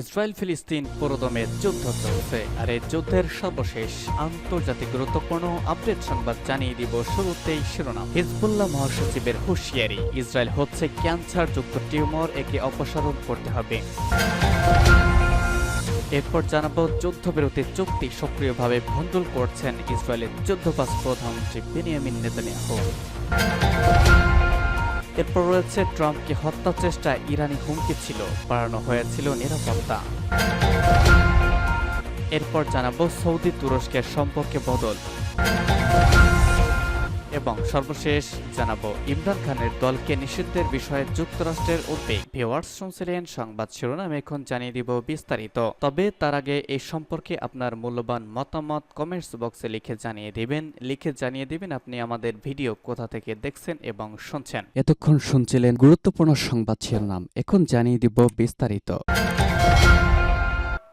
Israel ফিলিস্তিন পুরোদমে যুদ্ধ চলছে। আর এই যুদ্ধের সর্বশেষ আন্তর্জাতিক গুরুত্বপূর্ণ আপডেট সংবাদ জানিয়ে দিব শুরুতেই শিরোনাম। হিজবুল্লাহ মহাসচিবের হুঁশিয়ারি, ইসরায়েল হচ্ছে ক্যান্সার যুক্ত টিউমার, একে অপসারণ করতে হবে। এরপর জানাব, যুদ্ধবিরতি চুক্তি সক্রিয়ভাবে ভণ্ডুল করছেন ইসরায়েলের যুদ্ধবাস প্রধানমন্ত্রী বেনিয়ামিন নেতানিয়াহু। এরপর রয়েছে ট্রাম্পকে হত্যা চেষ্টায় ইরানি হুমকি ছিল, বাড়ানো হয়েছিল নিরাপত্তা। এরপর জানাব সৌদি তুরস্কের সম্পর্কে বদল। এবং সর্বশেষ জানাব ইমরান খানের দলকে নিষিদ্ধের বিষয়ে যুক্তরাষ্ট্রের উদ্বেগ। ভিওয়ার্স শুনছিলেন সংবাদ শিরোনাম এখন জানিয়ে দিব বিস্তারিত। তবে তার আগে এই সম্পর্কে আপনার মূল্যবান মতামত কমেন্টস বক্সে লিখে জানিয়ে দিবেন। লিখে জানিয়ে দিবেন আপনি আমাদের ভিডিও কোথা থেকে দেখছেন এবং শুনছেন। এতক্ষণ শুনছিলেন গুরুত্বপূর্ণ সংবাদ শিরোনাম। এখন জানিয়ে দিব বিস্তারিত।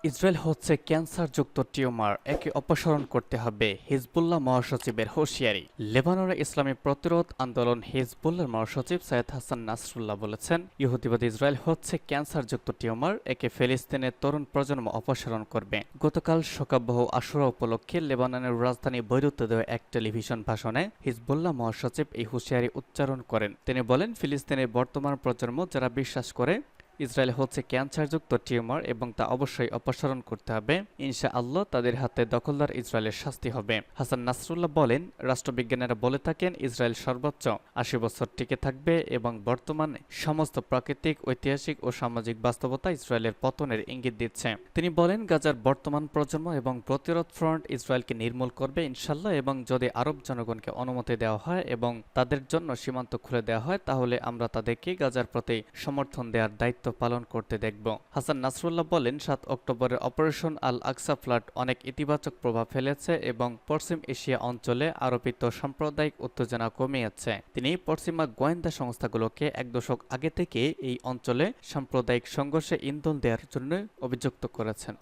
ইসরায়েল হচ্ছে ক্যান্সারযুক্ত টিউমার, একে অপসারণ করতে হবে, হিজবুল্লাহ মহাসচিবের হুঁশিয়ারি। লেবাননের ইসলামী প্রতিরোধ আন্দোলন হিজবুল্লাহ মহাসচিব সৈয়দ হাসান নাসরুল্লাহ বলেছেন, ইহুদিবাদী ইসরায়েল হচ্ছে ক্যান্সারযুক্ত টিউমার, একে ফিলিস্তিনের তরুণ প্রজন্ম অপসারণ করবে। গতকাল শোকাবহ আশুরা উপলক্ষে লেবাননের রাজধানী বৈরুতে দেওয়া এক টেলিভিশন ভাষণে হিজবুল্লাহ মহাসচিব এই হুঁশিয়ারি উচ্চারণ করেন। তিনি বলেন, ফিলিস্তিনের বর্তমান প্রজন্ম যারা বিশ্বাস করে ইসরায়েল হচ্ছে ক্যান্সারযুক্ত টিউমার এবং তা অবশ্যই অপসারণ করতে হবে। ইনশা আল্লাহ তাদের হাতে দখলদার ইসরায়েলের শাস্তি হবে। হাসান নাসরুল্লাহ বলেন, রাষ্ট্রবিজ্ঞানীরা বলে থাকেন, ইসরায়েল সর্বোচ্চ আশি বছর টিকে থাকবে এবং বর্তমানে সমস্ত প্রাকৃতিক, ঐতিহাসিক ও সামাজিক বাস্তবতা ইসরায়েলের পতনের ইঙ্গিত দিচ্ছে। তিনি বলেন, গাজার বর্তমান প্রজন্ম এবং প্রতিরোধ ফ্রন্ট ইসরায়েলকে নির্মূল করবে ইনশাল্লাহ এবং যদি আরব জনগণকে অনুমতি দেওয়া হয় এবং তাদের জন্য সীমান্ত খুলে দেওয়া হয়, তাহলে আমরা তাদেরকে গাজার প্রতি সমর্থন দেওয়ার দায়িত্ব পালন করতে দেখব। হাসান নাসরুল্লাহ বলেন, সাত অক্টোবরের অপারেশন আল আকসা ফ্লাড অনেক ইতিবাচক প্রভাব ফেলেছে এবং পশ্চিম এশিয়া অঞ্চলে আরোপিত সাম্প্রদায়িক উত্তেজনা কমিয়েছে। তিনি পশ্চিমা গোয়েন্দা সংস্থাগুলোকে এক দশক আগে থেকে এই অঞ্চলে সাম্প্রদায়িক সংঘর্ষে ইন্ধন দেওয়ার জন্য অভিযুক্ত করেছেন।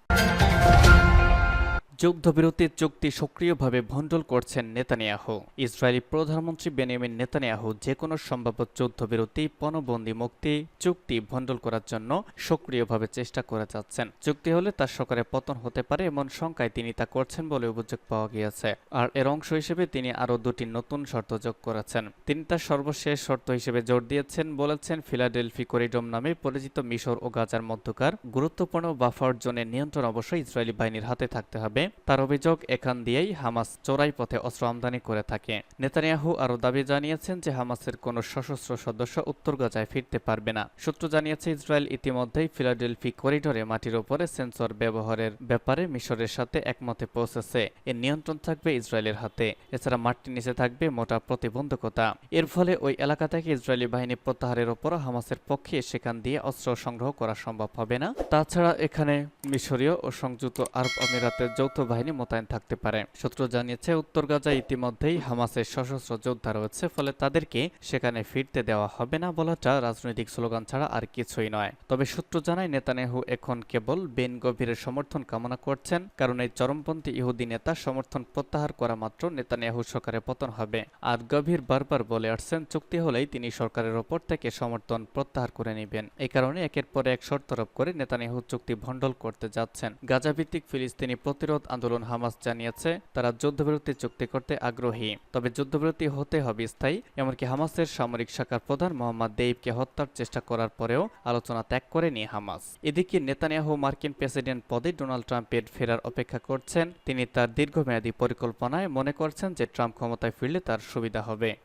যুদ্ধবিরতি চুক্তি সক্রিয়ভাবে ভণ্ডুল করছেন নেতানিয়াহু। ইসরায়েলি প্রধানমন্ত্রী বেনিয়ামিন নেতানিয়াহু যে কোনো সম্ভাব্য যুদ্ধবিরতি, পণবন্দি মুক্তি, চুক্তি ভণ্ডুল করার জন্য সক্রিয়ভাবে চেষ্টা করে যাচ্ছেন। চুক্তি হলে তার সরকারের পতন হতে পারে এমন শঙ্কায় তিনি তা করছেন বলে অভিযোগ পাওয়া গিয়েছে। আর এর অংশ হিসেবে তিনি আরও দুটি নতুন শর্ত যোগ করেছেন। তিনি তার সর্বশেষ শর্ত হিসেবে জোর দিয়েছেন বলেছেন, ফিলাডেলফি করিডোম নামে পরিচিত মিশর ও গাজার মধ্যকার গুরুত্বপূর্ণ বাফার জোনের নিয়ন্ত্রণ অবশ্যই ইসরায়েলি বাহিনীর হাতে থাকতে হবে। তার অভিযোগ এখান দিয়েই হামাস চোরাই পথে অস্ত্র আমদানি করে থাকে। নেতানিয়াহু আরও দাবি জানিয়েছেন যে হামাসের কোনো সশস্ত্র সদস্য উত্তর গাজায় ফিরতে পারবে না। সূত্র জানিয়েছে, ইসরায়েল ইতিমধ্যেই ফিলাডেলফি করিডোরে মাটির ওপরে সেন্সর ব্যবহারের ব্যাপারে মিশরের সাথে একমতে পৌঁছেছে। এর নিয়ন্ত্রণ থাকবে ইসরায়েলের হাতে। এছাড়া মাটির নিচে থাকবে মোটা প্রতিবন্ধকতা। এর ফলে ওই এলাকা থেকে ইসরায়েলি বাহিনী প্রত্যাহারের ওপর হামাসের পক্ষে সেখান দিয়ে অস্ত্র সংগ্রহ করা সম্ভব হবে না। তাছাড়া এখানে মিশরীয় ও সংযুক্ত আরব আমিরাতের যৌথ বাহিনী মোতায়েন থাকতে পারে। সূত্র জানিয়েছে, উত্তর গাজায় ইতিমধ্যেই হামাসের সশস্ত্র যোদ্ধা রয়েছে, ফলে তাদেরকে সেখানে ফিরতে দেওয়া হবে না বলাটা রাজনৈতিক স্লোগান ছাড়া আর কিছুই নয়। তবে সূত্র জানায়, নেতানেহু এখন কেবল বেন গভীরের সমর্থন কামনা করছেন, কারণ এই চরমপন্থী ইহুদি নেতা সমর্থন প্রত্যাহার করা মাত্র নেতানিয়াহু সরকারের পতন হবে। আর গভীর বারবার বলে আসছেন, চুক্তি হলেই তিনি সরকারের ওপর থেকে সমর্থন প্রত্যাহার করে নেবেন। এই কারণে একের পর এক শর্তরোপ করে নেতানিয়াহু চুক্তি ভণ্ডল করতে যাচ্ছেন। গাজাভিত্তিক ফিলিস্তিনি প্রতিরোধ আন্দোলন হামাস জানিয়েছে, তারা যুদ্ধবিরতি চুক্তি করতে আগ্রহী। তবে যুদ্ধবিরতি হতে হবে স্থায়ী, এমনকি হামাসের সামরিক শাখার প্রধান মোহাম্মদ দেইবকে হত্যার চেষ্টা করার পরেও আলোচনা ত্যাগ করেনি হামাস। এদিকে নেতানিয়াহু মার্কিন প্রেসিডেন্ট পদে ডোনাল্ড ট্রাম্পের ফেরার অপেক্ষা করছেন। তিনি তার দীর্ঘমেয়াদী পরিকল্পনায় মনে করছেন যে ট্রাম্প ক্ষমতায় ফিরলে তার সুবিধা হবে।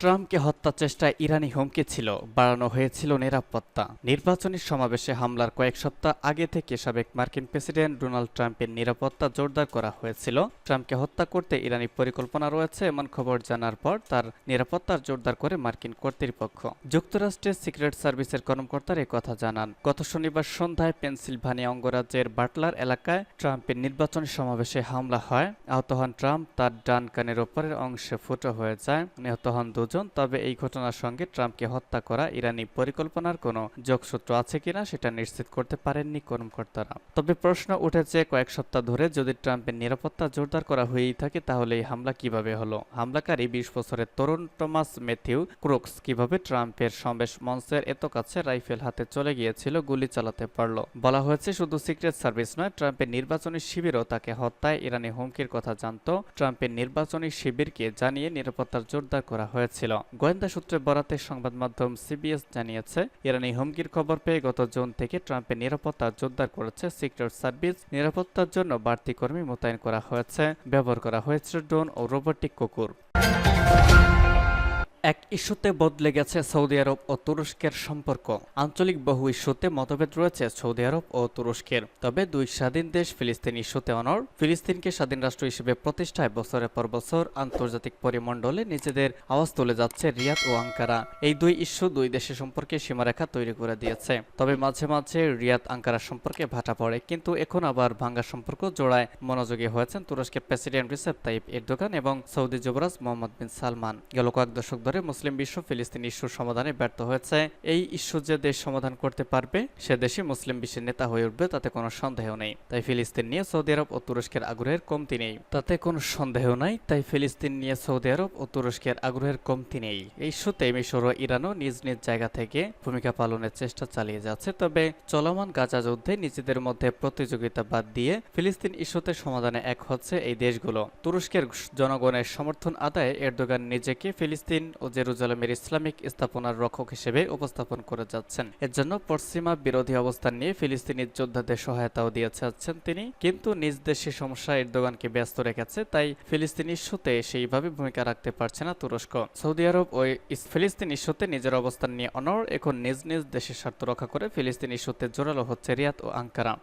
ট্রাম্পকে হত্যা চেষ্টায় ইরানি হুমকি ছিল, বাড়ানো হয়েছিল নিরাপত্তা। নির্বাচনী সমাবেশে হামলার কয়েক সপ্তাহ আগে থেকে সাবেক মার্কিন প্রেসিডেন্ট ডোনাল্ড ট্রাম্পের নিরাপত্তা জোরদার করা হয়েছিল। ট্রাম্পকে হত্যা করতে ইরানি পরিকল্পনা রয়েছে, এমন খবর জানার পর তার নিরাপত্তার জোরদার করে মার্কিন কর্তৃপক্ষ। যুক্তরাষ্ট্রের সিক্রেট সার্ভিসের কর্মকর্তার কথা জানান। গত শনিবার সন্ধ্যায় পেনসিলভানিয়া অঙ্গরাজ্যের বাটলার এলাকায় ট্রাম্পের নির্বাচনী সমাবেশে হামলা হয়। আহত হন ট্রাম্প, তার ডান কানের ওপরের অংশে ফুটো হয়ে যায়। নিহত হন দু প্রয়োজন তবে এই ঘটনার সঙ্গে ট্রাম্পকে হত্যা করা ইরানি পরিকল্পনার কোনো যোগসূত্র আছে কিনা সেটা নিশ্চিত করতে পারেননি কর্মকর্তারা তবে প্রশ্ন উঠেছে কয়েক সপ্তাহ ধরে যদি ট্রাম্পের নিরাপত্তা জোরদার করা হয়েই থাকে তাহলে এই হামলা কীভাবে হলো? হামলাকারী বিশ বছরের তরুণ টমাস ম্যাথিউ ক্রুকস কীভাবে ট্রাম্পের সমাবেশ মঞ্চের এত কাছে রাইফেল হাতে চলে গিয়েছিল, গুলি চালাতে পারল? বলা হয়েছে শুধু সিক্রেট সার্ভিস নয়, ট্রাম্পের নির্বাচনী শিবিরও তাকে হত্যায় ইরানি হুমকির কথা জানত। ট্রাম্পের নির্বাচনী শিবিরকে জানিয়ে নিরাপত্তার জোরদার করা হয়েছিল গোয়েন্দা সূত্রে বরাতে সংবাদ মাধ্যম সিবিএস জানিয়েছে, ইরানি হুমকির খবর পেয়ে গত জুন থেকে ট্রাম্পের নিরাপত্তা জোরদার করেছে সিক্রেট সার্ভিস। নিরাপত্তার জন্য বাড়তি কর্মী মোতায়েন করা হয়েছে। ব্যবহার করা হয়েছে ড্রোন ও রোবটিক কুকুর। এক ইস্যুতে বদলে গেছে সৌদি আরব ও তুরস্কের সম্পর্ক। আঞ্চলিক বহু ইস্যুতে মতভেদ রয়েছে সৌদি আরব ও তুরস্কের। তবে দুই স্বাধীন দেশ ফিলিস্তিন ইস্যুতে অনর ফিলিস্তিনকে স্বাধীন রাষ্ট্র হিসেবে প্রতিষ্ঠায় বছরের পর বছর আন্তর্জাতিক পরিমণ্ডলে নিজেদের আওয়াজ তুলে যাচ্ছে রিয়াদ ও আঙ্কারা। এই দুই ইস্যু দুই দেশের সম্পর্কে সীমারেখা তৈরি করে দিয়েছে। তবে মাঝে মাঝে রিয়াদ আঙ্কারা সম্পর্কে ভাটা পড়ে, কিন্তু এখন আবার ভাঙ্গা সম্পর্ক জোড়ায় মনোযোগী হয়েছেন তুরস্কের প্রেসিডেন্ট রিসেপ তাইপ এরদোগান এবং সৌদি যুবরাজ মোহাম্মদ বিন সালমান। গেল কয়েক দশক ধরে মুসলিম বিশ্ব ফিলিস্তিন ইস্যুর সমাধানে ব্যর্থ হয়েছে। এই ইস্যু যে দেশ সমাধান করতে পারবে, সে দেশই মুসলিম বিশ্বের নেতা হয়ে উঠবে, তাতে কোনো সন্দেহ নেই। তাই ফিলিস্তিন নিয়ে সৌদি আরব ও তুরস্কের আগ্রহের কমতি নেই। তাতে কোনো সন্দেহ নাই, তাই ফিলিস্তিন নিয়ে সৌদি আরব ও তুরস্কের আগ্রহের কমতি নেই। এই ইস্যুতে মিশর ও ইরানও নিজ নিজ জায়গা থেকে ভূমিকা পালনের চেষ্টা চালিয়ে যাচ্ছে। তবে চলমান গাজা যুদ্ধে নিজেদের মধ্যে প্রতিযোগিতা বাদ দিয়ে ফিলিস্তিন ইস্যুতে সমাধানে এক হচ্ছে এই দেশগুলো। তুরস্কের জনগণের সমর্থন আদায়ে এরদোগান নিজেকে ফিলিস্তিন ও জেরুজালেমের ইসলামিক স্থাপনার রক্ষক হিসেবে উপস্থাপন করে যাচ্ছেন। এর জন্য পশ্চিমা বিরোধী অবস্থান নিয়ে ফিলিস্তিনি যোদ্ধাদের সহায়তাও দিয়ে যাচ্ছেন তিনি। কিন্তু নিজ দেশে সমস্যা এরদোগানকে ব্যস্ত রেখেছে, তাই ফিলিস্তিন ইস্যুতে সেইভাবে ভূমিকা রাখতে পারছে না তুরস্ক। সৌদি আরব ও ইস- ফিলিস্তিন ইস্যুতে নিজের অবস্থান নিয়ে অনর এখন নিজ নিজ দেশের স্বার্থ রক্ষা করে ফিলিস্তিন ইস্যুতে জোরালো হচ্ছে রিয়াদ ও আঙ্কারা।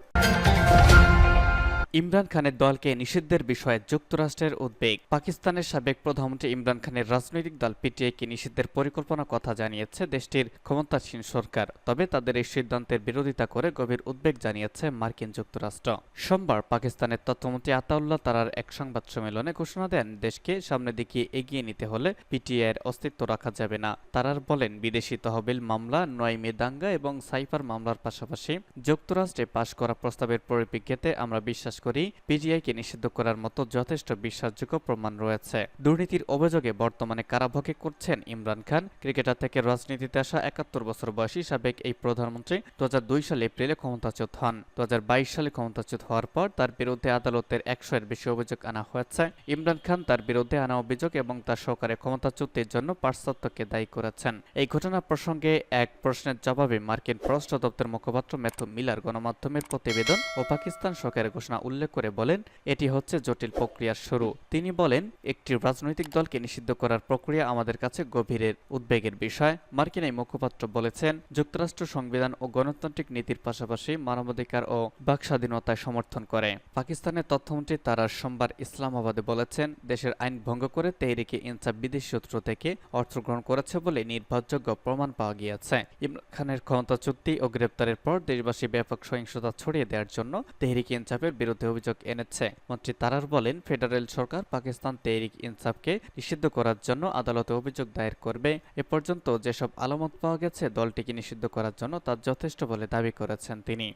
ইমরান খানের দলকে নিষিদ্ধের বিষয়ে যুক্তরাষ্ট্রের উদ্বেগ। পাকিস্তানের সাবেক প্রধানমন্ত্রী ইমরান খানের রাজনৈতিক দল পিটিআইকে নিষিদ্ধের পরিকল্পনা কথা জানিয়েছে দেশটির ক্ষমতাসীন সরকার, তবে তাদের এই সিদ্ধান্তের বিরোধিতা করে গভীর উদ্বেগ জানিয়েছে মার্কিন যুক্তরাষ্ট্র। সোমবার পাকিস্তানের তথ্যমন্ত্রী আতাউল্লাহ তারার এক সংবাদ সম্মেলনে ঘোষণা দেন, দেশকে সামনের দিকে এগিয়ে নিতে হলে পিটিআইয়ের অস্তিত্ব রাখা যাবে না। তারার বলেন, বিদেশি তহবিল মামলা, নয় মে দাঙ্গা এবং সাইফার মামলার পাশাপাশি যুক্তরাষ্ট্রে পাশ করা প্রস্তাবের পরিপ্রেক্ষিতে আমরা বিশ্বাস করি পিটিআইকে নিষিদ্ধ করার মতো যথেষ্ট বিশ্বাসযোগ্য প্রমাণ রয়েছে। দুর্নীতির অভিযোগে বর্তমানে কারাভোগে করছেন ইমরান খান। ক্রিকেটার থেকে রাজনীতিতে আসা একাত্তর বছর বয়সী সাবেক এই প্রধানমন্ত্রী দু সালে এপ্রিলে ক্ষমতাচ্যুত হন। দু সালে ক্ষমতাচ্যুত হওয়ার পর তার বিরুদ্ধে আদালতের একশো এর বেশি অভিযোগ আনা হয়েছে। ইমরান খান তার বিরুদ্ধে আনা অভিযোগ এবং তার সহকারে ক্ষমতাচ্যুতির জন্য পাশ্চাত্যকে দায়ী করেছেন। এই ঘটনা প্রসঙ্গে এক প্রশ্নের জবাবে মার্কিন পররাষ্ট্র দপ্তর মুখপাত্র ম্যাথু মিলার গণমাধ্যমের প্রতিবেদন ও পাকিস্তান সরকারের ঘোষণা উল্লেখ করে বলেন, এটি হচ্ছে জটিল প্রক্রিয়ার শুরু। তিনি বলেন, একটি রাজনৈতিক দলকে নিষিদ্ধ করার প্রক্রিয়া আমাদের কাছে গভীরের, উদ্বেগের বিষয়। মার্কিন এই মুখপাত্র বলেছেন, যুক্তরাষ্ট্র সংবিধান ও গণতান্ত্রিক নীতির পাশাপাশি মানবাধিকার ও বাক স্বাধীনতায় সমর্থন করে। পাকিস্তানের তথ্যমন্ত্রী তারা সোমবার ইসলামাবাদে বলেছেন, দেশের আইন ভঙ্গ করে তেহরিকে ইনসাফ বিদেশি সূত্র থেকে অর্থ গ্রহণ করেছে বলে নির্ভরযোগ্য প্রমাণ পাওয়া গিয়েছে। ইমরান খানের ক্ষমতা চুক্তি ও গ্রেপ্তারের পর দেশবাসী ব্যাপক সহিংসতা ছড়িয়ে দেওয়ার জন্য তেহরিক ইনসাফের বিরুদ্ধে অভিযোগ এনেছে। মন্ত্রী তারার বলেন, ফেডারেল সরকার পাকিস্তান তেহরিক ইনসাফকে নিষিদ্ধ করার জন্য আদালতে অভিযোগ দায়ের করবে। এ পর্যন্ত যেসব আলামত পাওয়া গেছে, দলটিকে নিষিদ্ধ করার জন্য তা যথেষ্ট বলে দাবি করেছেন তিনি।